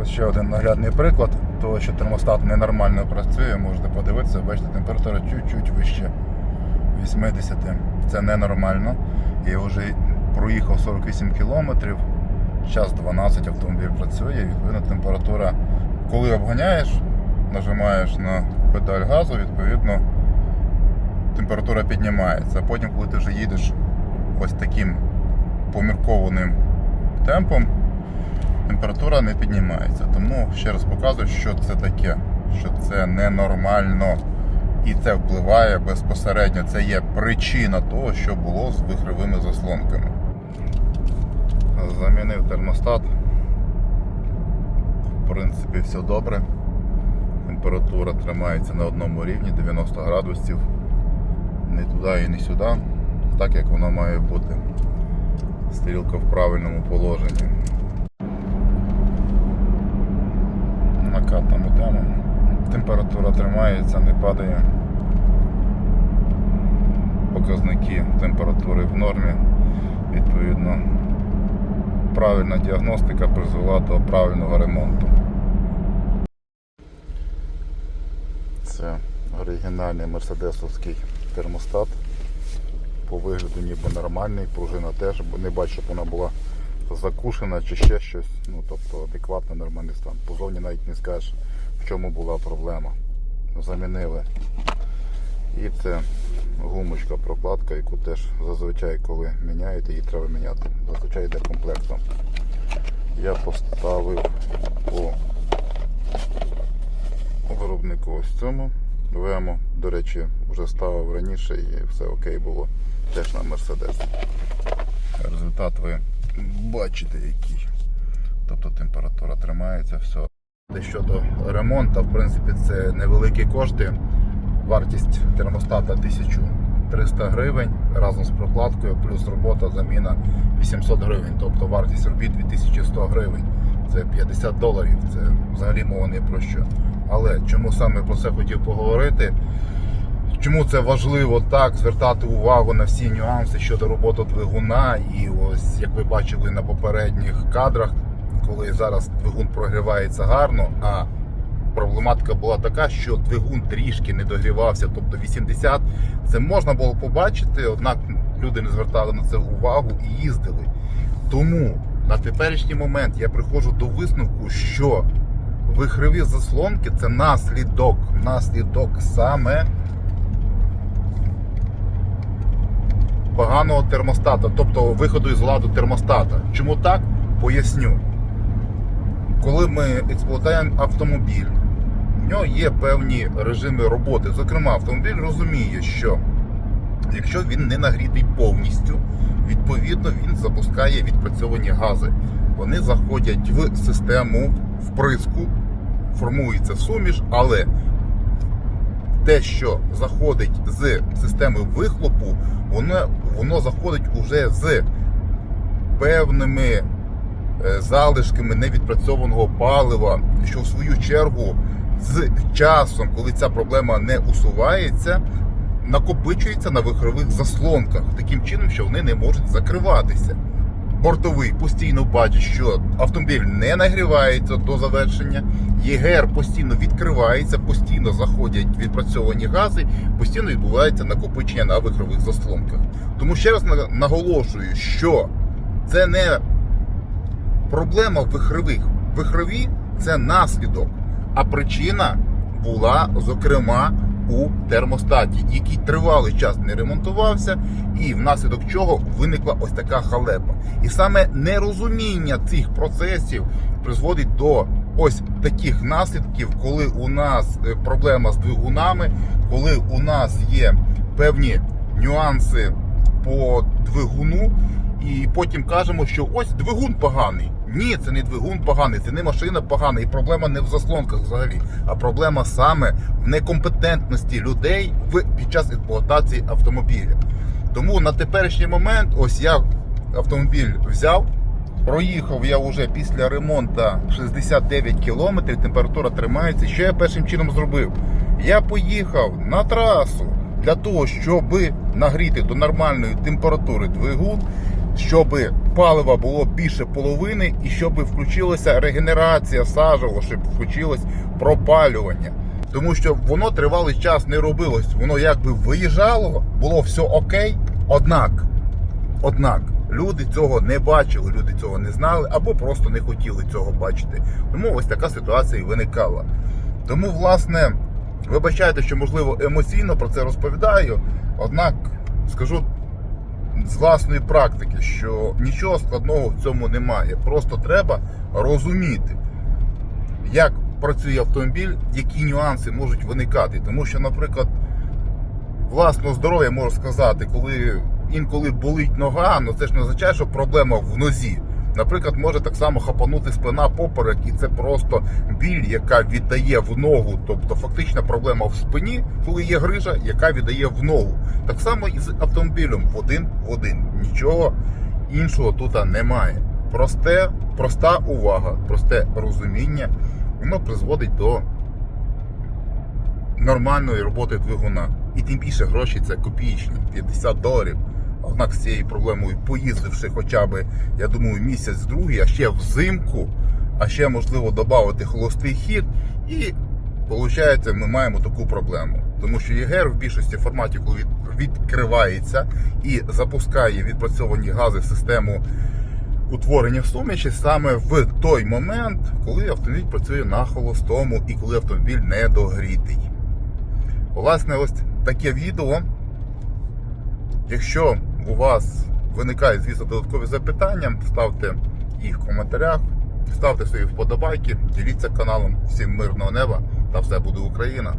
Ось ще один наглядний приклад того, що термостат ненормально працює, можете подивитися, бачите, температура чуть-чуть вище 80. Це ненормально. Я вже проїхав 48 кілометрів, час 12 автомобіль працює, відповідно температура, коли обганяєш, нажимаєш на педаль газу, відповідно температура піднімається. А потім, коли ти вже їдеш ось таким поміркованим темпом, температура не піднімається. Тому ще раз показую, що це таке, що це ненормально. І це впливає безпосередньо. Це є причина того, що було з вихровими заслонками. Замінив термостат. В принципі, все добре. Температура тримається на одному рівні 90 градусів. Не туди і не сюди, так як воно має бути. Стрілка в правильному положенні. Накатному тему. Температура тримається, не падає. Показники температури в нормі. Відповідно, правильна діагностика призвела до правильного ремонту. Це оригінальний мерседесовський термостат. По вигляду ніби нормальний, пружина теж, бо не бачу, щоб вона була закушена чи ще щось. Ну, тобто адекватний нормальний стан. Позовні навіть не скажеш, в чому була проблема. Замінили. І це гумочка, прокладка, яку теж зазвичай, коли міняєте, її треба міняти. Зазвичай йде комплектом. Я поставив по виробнику ось цьому. Вемо, до речі, вже ставив раніше і все окей було. Теж на Мерседес. Результат ви бачите який. Тобто температура тримається, все. Щодо ремонту, в принципі, це невеликі кошти. Вартість термостата 1300 гривень разом з прокладкою, плюс робота, заміна 800 гривень. Тобто вартість робіт 2100 гривень. Це 50 доларів. Це взагалі мова не про що. Але чому саме про це хотів поговорити? Чому це важливо так звертати увагу на всі нюанси щодо роботи двигуна? І ось як ви бачили на попередніх кадрах, коли зараз двигун прогрівається гарно, а проблематика була така, що двигун трішки не догрівався, тобто 80 це можна було побачити, однак люди не звертали на це увагу і їздили. Тому на теперішній момент я приходжу до висновку, що вихрові заслонки це наслідок, наслідок саме поганого термостата, тобто виходу із ладу термостата. Чому так? Поясню. Коли ми експлуатуємо автомобіль, в нього є певні режими роботи. Зокрема, автомобіль розуміє, що якщо він не нагрітий повністю, відповідно він запускає відпрацьовані гази. Вони заходять в систему вприску, формується суміш, але те, що заходить з системи вихлопу, воно, воно заходить уже з певними е, залишками невідпрацьованого палива, що в свою чергу з часом, коли ця проблема не усувається, накопичується на вихрових заслонках, таким чином, що вони не можуть закриватися. Бортовий постійно бачить, що автомобіль не нагрівається до завершення. ЄГР постійно відкривається, постійно заходять відпрацьовані гази, постійно відбувається накопичення на вихрових заслонках. Тому ще раз наголошую, що це не проблема вихрових. Вихрові це наслідок, а причина була зокрема у термостаті, який тривалий час не ремонтувався, і внаслідок чого виникла ось така халепа. І саме нерозуміння цих процесів призводить до ось таких наслідків, коли у нас е, проблема з двигунами, коли у нас є певні нюанси по двигуну, і потім кажемо, що ось двигун поганий. Ні, це не двигун поганий, це не машина погана, і проблема не в заслонках взагалі, а проблема саме в некомпетентності людей в під час експлуатації автомобіля. Тому на теперішній момент, ось я автомобіль взяв. Проїхав я вже після ремонту 69 кілометрів, температура тримається. Що я першим чином зробив? Я поїхав на трасу для того, щоб нагріти до нормальної температури двигун, щоб палива було більше половини, і щоб включилася регенерація сажева, щоб включилось пропалювання. Тому що воно тривалий час не робилось. Воно якби виїжджало, було все окей. Однак, однак, люди цього не бачили, люди цього не знали або просто не хотіли цього бачити. Тому ось така ситуація і виникала. Тому, власне, вибачайте, що можливо емоційно про це розповідаю. Однак скажу з власної практики, що нічого складного в цьому немає. Просто треба розуміти, як працює автомобіль, які нюанси можуть виникати. Тому що, наприклад, власного здоров'я можу сказати, коли інколи болить нога, ну це ж не означає, що проблема в нозі. Наприклад, може так само хапанути спина поперек, і це просто біль, яка віддає в ногу. Тобто фактична проблема в спині, коли є грижа, яка віддає в ногу. Так само і з автомобілем в один в один. Нічого іншого тут немає. Просте, проста увага, просте розуміння, воно призводить до нормальної роботи двигуна. І тим більше гроші це копієчні 50 доларів. Однак з цією проблемою, поїздивши хоча б, я думаю, місяць другий, а ще взимку, а ще можливо додати холостий хід, і виходить, ми маємо таку проблему. Тому що ЄГР в більшості форматів, відкривається і запускає відпрацьовані гази в систему утворення суміші саме в той момент, коли автомобіль працює на холостому і коли автомобіль недогрітий. Власне, ось таке відео. Якщо у вас виникають, звісно, додаткові запитання, ставте їх в коментарях, ставте свої вподобайки, діліться каналом. Всім мирного неба та все буде Україна!